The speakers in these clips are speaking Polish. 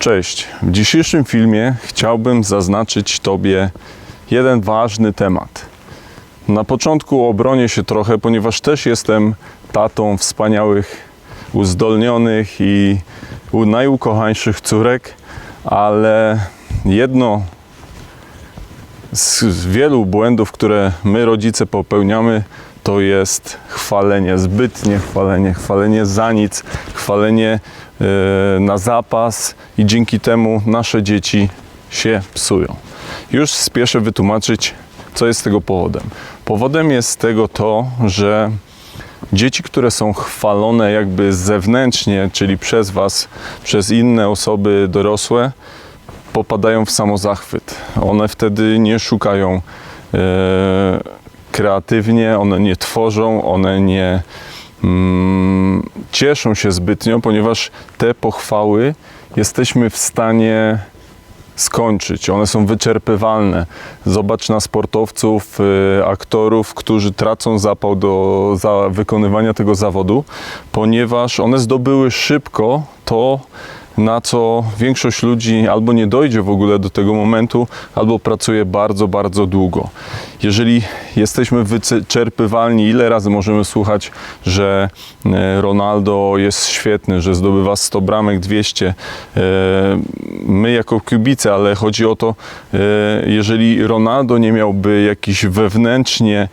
Cześć. W dzisiejszym filmie chciałbym zaznaczyć Tobie jeden ważny temat. Na początku obronię się trochę, ponieważ też jestem tatą wspaniałych, uzdolnionych i najukochańszych córek, ale jedno z wielu błędów, które my rodzice popełniamy, to jest chwalenie, zbytnie chwalenie, chwalenie za nic, chwalenie e, na zapas i dzięki temu nasze dzieci się psują. Już spieszę wytłumaczyć, co jest tego powodem. Powodem jest tego to, że dzieci, które są chwalone jakby zewnętrznie, czyli przez Was, przez inne osoby dorosłe, popadają w samozachwyt. One wtedy nie szukają e, kreatywnie, one nie tworzą, one nie mm, cieszą się zbytnio, ponieważ te pochwały jesteśmy w stanie skończyć. One są wyczerpywalne. Zobacz na sportowców, y, aktorów, którzy tracą zapał do za wykonywania tego zawodu, ponieważ one zdobyły szybko to, na co większość ludzi albo nie dojdzie w ogóle do tego momentu, albo pracuje bardzo, bardzo długo. Jeżeli jesteśmy wyczerpywalni, ile razy możemy słuchać, że e, Ronaldo jest świetny, że zdobywa 100 bramek, 200. E, My jako kibice, ale chodzi o to, e, jeżeli Ronaldo nie miałby jakichś wewnętrznie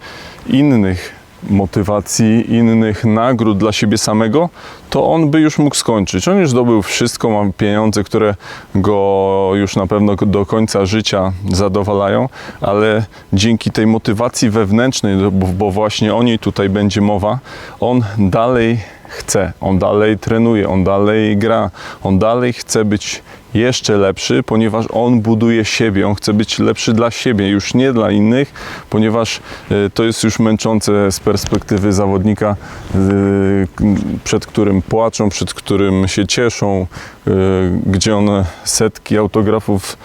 innych motywacji, innych nagród dla siebie samego, to on by już mógł skończyć. On już zdobył wszystko, ma pieniądze, które go już na pewno do końca życia zadowalają, ale dzięki tej motywacji wewnętrznej, bo, bo właśnie o niej tutaj będzie mowa, on dalej chce, on dalej trenuje, on dalej gra, on dalej chce być jeszcze lepszy, ponieważ on buduje siebie, on chce być lepszy dla siebie, już nie dla innych, ponieważ e, to jest już męczące z perspektywy zawodnika, e, przed którym płaczą, przed którym się cieszą, e, gdzie on setki autografów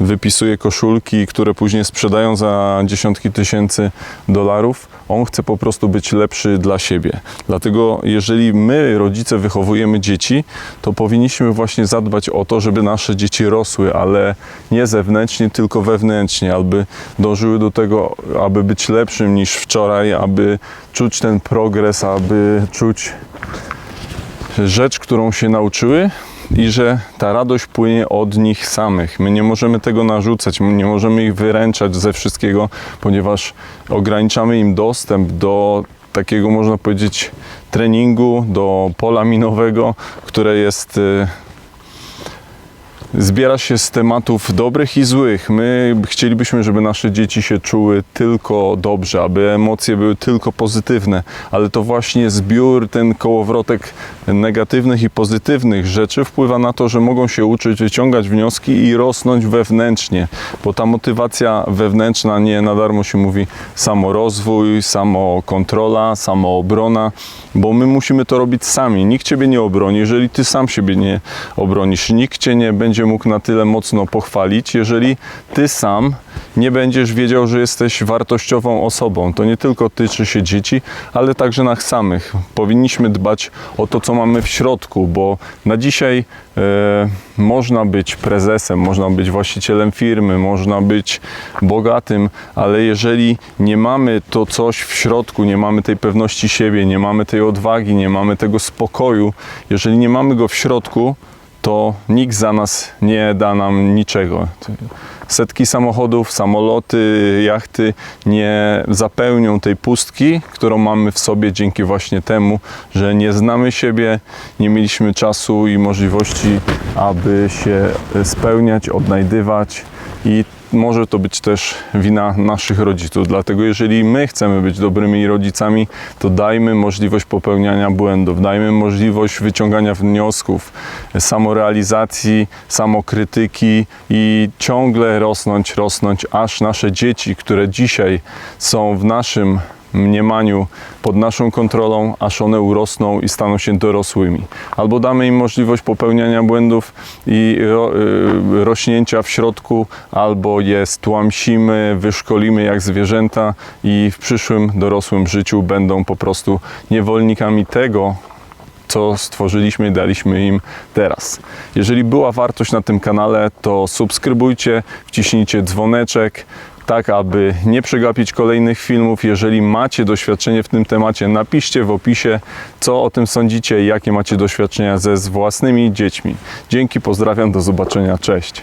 wypisuje koszulki, które później sprzedają za dziesiątki tysięcy dolarów. On chce po prostu być lepszy dla siebie. Dlatego, jeżeli my, rodzice, wychowujemy dzieci, to powinniśmy właśnie zadbać o to, żeby nasze dzieci rosły, ale nie zewnętrznie, tylko wewnętrznie, aby dążyły do tego, aby być lepszym niż wczoraj, aby czuć ten progres, aby czuć rzecz, którą się nauczyły i że ta radość płynie od nich samych. My nie możemy tego narzucać, nie możemy ich wyręczać ze wszystkiego, ponieważ ograniczamy im dostęp do takiego, można powiedzieć, treningu, do pola minowego, które jest y, zbiera się z tematów dobrych i złych. My chcielibyśmy, żeby nasze dzieci się czuły tylko dobrze, aby emocje były tylko pozytywne, ale to właśnie zbiór, ten kołowrotek negatywnych i pozytywnych rzeczy wpływa na to, że mogą się uczyć, wyciągać wnioski i rosnąć wewnętrznie, bo ta motywacja wewnętrzna nie na darmo się mówi samorozwój, samokontrola, samoobrona, bo my musimy to robić sami. Nikt ciebie nie obroni, jeżeli ty sam siebie nie obronisz. Nikt cię nie będzie mógł na tyle mocno pochwalić, jeżeli ty sam nie będziesz wiedział, że jesteś wartościową osobą. To nie tylko tyczy się dzieci, ale także nas samych. Powinniśmy dbać o to, co mamy w środku, bo na dzisiaj e, można być prezesem, można być właścicielem firmy, można być bogatym, ale jeżeli nie mamy to coś w środku, nie mamy tej pewności siebie, nie mamy tej odwagi, nie mamy tego spokoju, jeżeli nie mamy go w środku, to nikt za nas nie da nam niczego. Setki samochodów, samoloty, jachty nie zapełnią tej pustki, którą mamy w sobie dzięki właśnie temu, że nie znamy siebie, nie mieliśmy czasu i możliwości, aby się spełniać, odnajdywać i może to być też wina naszych rodziców. Dlatego, jeżeli my chcemy być dobrymi rodzicami, to dajmy możliwość popełniania błędów, dajmy możliwość wyciągania wniosków, samorealizacji, samokrytyki i ciągle rosnąć, rosnąć, aż nasze dzieci, które dzisiaj są w naszym mniemaniu pod naszą kontrolą, aż one urosną i staną się dorosłymi. Albo damy im możliwość popełniania błędów i ro, y, rośnięcia w środku, albo je stłamsimy, wyszkolimy jak zwierzęta i w przyszłym dorosłym życiu będą po prostu niewolnikami tego, co stworzyliśmy i daliśmy im teraz. Jeżeli była wartość na tym kanale, to subskrybujcie, wciśnijcie dzwoneczek, tak aby nie przegapić kolejnych filmów. Jeżeli macie doświadczenie w tym temacie, napiszcie w opisie, co o tym sądzicie i jakie macie doświadczenia ze z własnymi dziećmi. Dzięki, pozdrawiam, do zobaczenia, cześć.